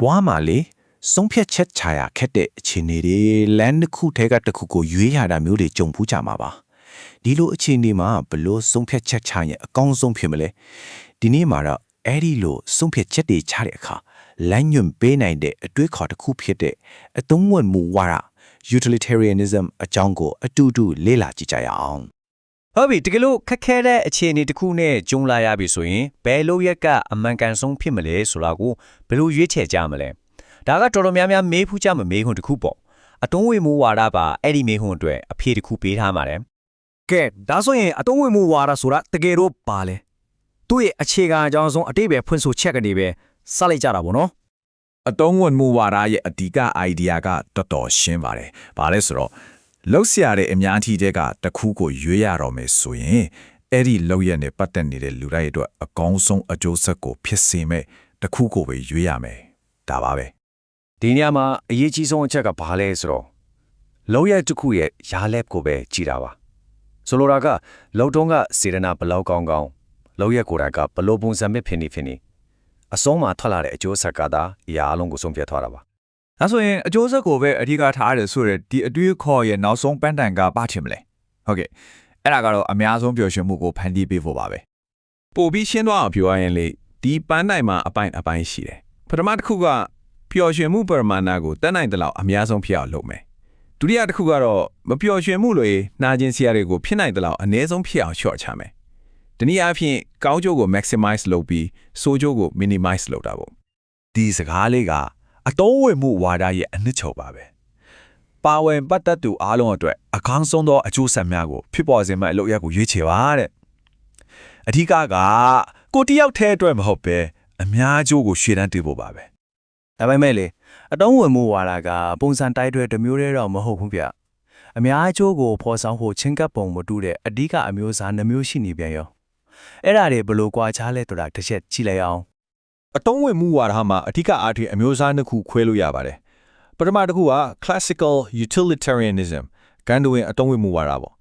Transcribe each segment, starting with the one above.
ဘွားမှာလေဆုံးဖြတ်ချက်ချရာခက်တဲ့အခြေအနေတွေလမ်းတစ်ခုထဲကတစ်ခုကိုရွေးရတာမျိုးတွေကြုံဖူးကြမှာပါဒီလိုအခြေအနေမှာဘလို့ဆုံးဖြတ်ချက်ချရင်အကောင်းဆုံးဖြစ်မလဲဒီနေ့မှာတော့အဲ့ဒီလိုဆုံးဖြတ်ချက်တွေချတဲ့အခါလမ်းညွှန်ပေးနိုင်တဲ့အတွေးခေါ်တစ်ခုဖြစ်တဲ့အသုံးဝင်မှုဝါဒ utilitarianism အကြောင်းကိုအတူတူလေ့လာကြည့်ကြရအောင် ဟုတ်ပြီတကယ်လို့ခက်ခဲတဲ့အခြေအနေတစ်ခုနဲ့ကြုံလာရပြီဆိုရင်ဘယ်လိုရက်ကအမှန်ကန်ဆုံးဖြစ်မလဲဆိုတာကိုဘယ်လိုရွေးချယ်ကြမလဲဒါကတော်တော်များများမေးဖူးကြမမေးခွန်းတစ်ခုပေါ့အတုံးဝေမှုဝါဒပါအဲ့ဒီမေးခွန်းအတွက်အဖြေတစ်ခုပေးထားပါတယ်ကဲဒါဆိုရင်အတုံးဝင်မှုဝါဒဆိုတာတကယ်တော့ပါလဲသူ့ရဲ့အခြေခံအကြောင်းဆုံးအတိတ်ပဲဖွင့်ဆိုချက်ကနေပဲစလိုက်ကြတာပေါ့နော်အတုံးဝင်မှုဝါဒရဲ့အဓိက idea ကတော်တော်ရှင်းပါတယ်။ဘာလဲဆိုတော့ လှုပ်ရှားတဲ့အများကြီးတဲ့ကတစ်ခုကိုရွေးရတော့မယ်ဆိုရင်အဲ့ဒီလှုပ်ရက်နဲ့ပတ်သက်နေတဲ့လူတိုင်းအတွက်အကောင်းဆုံးအကျိုးဆက်ကိုဖြစ်စေမဲ့တစ်ခုကိုပဲရွေးရမယ်။ဒါပါပဲဒီနေရာမှာအရေးကြီးဆုံးအချက်ကဘာလဲဆိုတော့လောက်ရတစ်ခုရဲ့ရာလက်ကိုပဲကြည်တာပါဆိုလိုတာကလောက်တုံးကစေရနာဘလောက်ကောင်းကောင်းလောက်ရကိုယ်တိုင်ကဘလို့ပုံစံမဲ့ဖြစ်နေဖြစ်နေအဆုံးမှာထွက်လာတဲ့အကျိုးဆက်ကသာအရာအလုံးကိုဆုံးဖြတ်သွားတာပါ ဒါဆိုရင်အကျိုးဆက်ကိုပဲအဓိကထားရတယ်ဆိုရယ်ဒီအတွေးခေါ်ရဲ့နောက်ဆုံးပန်းတိုင်ကပါချင်မလဲဟုတ်ကဲ့အဲ့ဒါကတော့အများဆုံးပျော်ရွှင်မှုကိုဖန်တီးပေးဖို့ပါပဲပို့ပြီးရှင်းသွားအောင်ပြောရရင်လေဒီပန်းတိုင်မှာအပိုင်းအပိုင်းရှိတယ်ပထမတစ်ခုကပျော်ရွှင်မှုပရမာဏကိုတက်နိုင်တဲ့လောက်အများဆုံးဖြစ်အောင်လုပ်မယ်ဒုတိယတစ်ခုကတော့မပျော်ရွှင်မှုတွေနှာကျင်စရာတွေကိုဖြစ်နိုင်တဲ့လောက်အနည်းဆုံးဖြစ်အောင်ရှော့ချမယ်ဒီနည်းအားဖြင့်ကောင်းကျိုးကို maximize လုပ်ပြီးဆိုးကျိုးကို minimize လုပ်တာပေါ့ဒီစကားလေးက အတုံးဝင်မှုဝါဒရဲ့အနှစ်ချုပ်ပါပဲပါဝင်ပတ်သက်သူအားလုံးအတွက်အကောင်းဆုံးသောအကျိုးဆက်များကိုဖြစ်ပေါ်စေမယ့်အလုပ်ရက်ကိုရွေးချယ်ပါတဲ့အဓိကကကိုတယောက်တည်းအတွက်မဟုတ်ပဲအများအကျိုးကိုရှေ့တန်းတင်ဖို့ပါပဲဒါပေမဲ့လေအတုံးဝင်မှုဝါဒကပုံစံတိုက်တွေတစ်မျိုးတည်းတော့မဟုတ်ဘူးဗျအများအကျိုးကိုဖော်ဆောင်ဖို့ချင်းကပ်ပုံမတူတဲ့အဓိကအမျိုးအစားနှမျိုးရှိနေပြန်ရောအဲ့ဒါတွေဘယ်လိုကွာခြားလဲဆိုတာတစ်ချက်ကြည့်လိုက်အောင် အတုံးဝင်မှုဝါဒမှာအဓိကအားဖြင့်အမျိုးအစားနှစ်ခုခွဲလို့ရပါတယ်ပထမတစ်ခုက classical utilitarianism ကန္တဝင်အတုံးဝင်မှုဝါဒပေါ့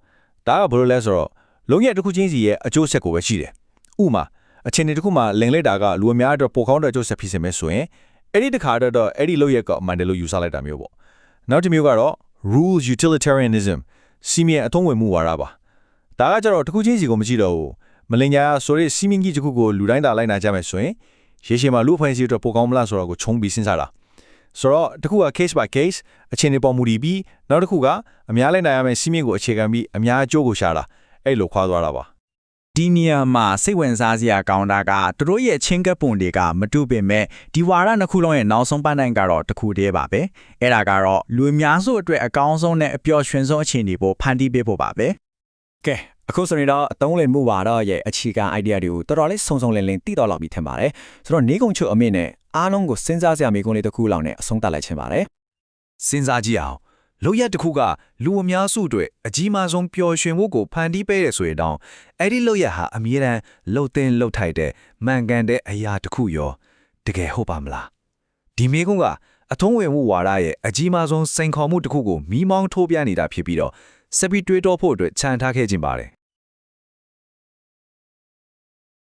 ဒါကဘယ်လိုလဲဆိုတော့လုံးရက်တစ်ခုချင်းစီရဲ့အကျိုးဆက်ကိုပဲရှိတယ်ဥပမာအချိန်တစ်ခုမှာလိန်လိုက်တာကလူအများအတွက်ပိုကောင်းတဲ့အကျိုးဆက်ဖြစ်စေမယ်ဆိုရင်အဲ့ဒီတစ်ခါတော့တော့အဲ့ဒီလုံးရက်ကအမှန်တယ်လို့ယူဆလိုက်တာမျိုးပေါ့နောက်တစ်မျိုးကတော့ rules utilitarianism စီမီယံအတုံးဝင်မှုဝါဒပါဒါကကြတော့တစ်ခုချင်းစီကိုမကြည့်တော့ဘူးမလင်ညာဆိုတဲ့စီမင်းကြီးတစ်ခုကိုလူတိုင်းသာလိုက်နာကြမယ်ဆိုရင် ရေရှည်မှာလူအဖွဲ့အစည်းအတွက်ပိုကောင်းမလားဆိုတော့ကိုခြုံပြီးစဉ်းစားတာဆိုတော့တစ်ခုက case by case အခြေအနေပေါ်မူတည်ပြီးနောက်တစ်ခုကအများလိုက်နိုင်ရမယ့်စီးမြင့်ကိုအခြေခံပြီးအများအကျိုးကိုရှာတာအဲ့လိုခွာသွားတာပါဒီနေရာမှာစိတ်ဝင်စားစရာကောင်းတာကသူတို့ရဲ့ချင်းကပ်ပုံတွေကမတူပင်မဲ့ဒီဝါရနှစ်ခုလုံးရဲ့နောက်ဆုံးပန်းတိုင်ကတော့တစ်ခုတည်းပါပဲအဲ့ဒါကတော့လူအများစုအတွက်အကောင်းဆုံးနဲ့အပျော်ရွှင်ဆုံးအခြေအနေကိုဖန်တီးပေးဖို့ပါပဲ ကဲအခုဆိုရင်တော့အတုံးလင်မှုဝါဒရဲ့အခြေခံ idea တွေကိုတော်တော်လေးစုံစုံလင်လင်သိတော့လောက်ပြီးထင်ပါတယ်ဆိုတော့နေကုံချုပ်အမြင့်နဲ့အားလုံးကိုစဉ်းစားစရာမိကုံးလေးတစ်ခုလောက်နဲ့အဆုံးသတ်လိုက်ခြင်းပါတယ်စဉ်းစားကြည့်အောင်လောက်ရက်တစ်ခုကလူအများစုအတွက်အကြီးမားဆုံးပျော်ရွှင်မှုကိုဖန်တီးပေးရဆိုရင်တော့အဲ့ဒီလောက်ရက်ဟာအမြဲတမ်းလှုပ်သိမ်းလှုပ်ထိုက်တဲ့မှန်ကန်တဲ့အရာတစ်ခုရောတကယ်ဟုတ်ပါမလားဒီမေကုန်းကအထုံးဝင်မှုဝါဒရဲ့အကြီးမားဆုံးစိန်ခေါ်မှုတစ်ခုကိုမိမောင်းထိုးပြနေတာဖြစ်ပြီးတော့ စပီတွေးတော့ဖို့အတွက်ခြံထားခဲ့ခြင်းပါတယ်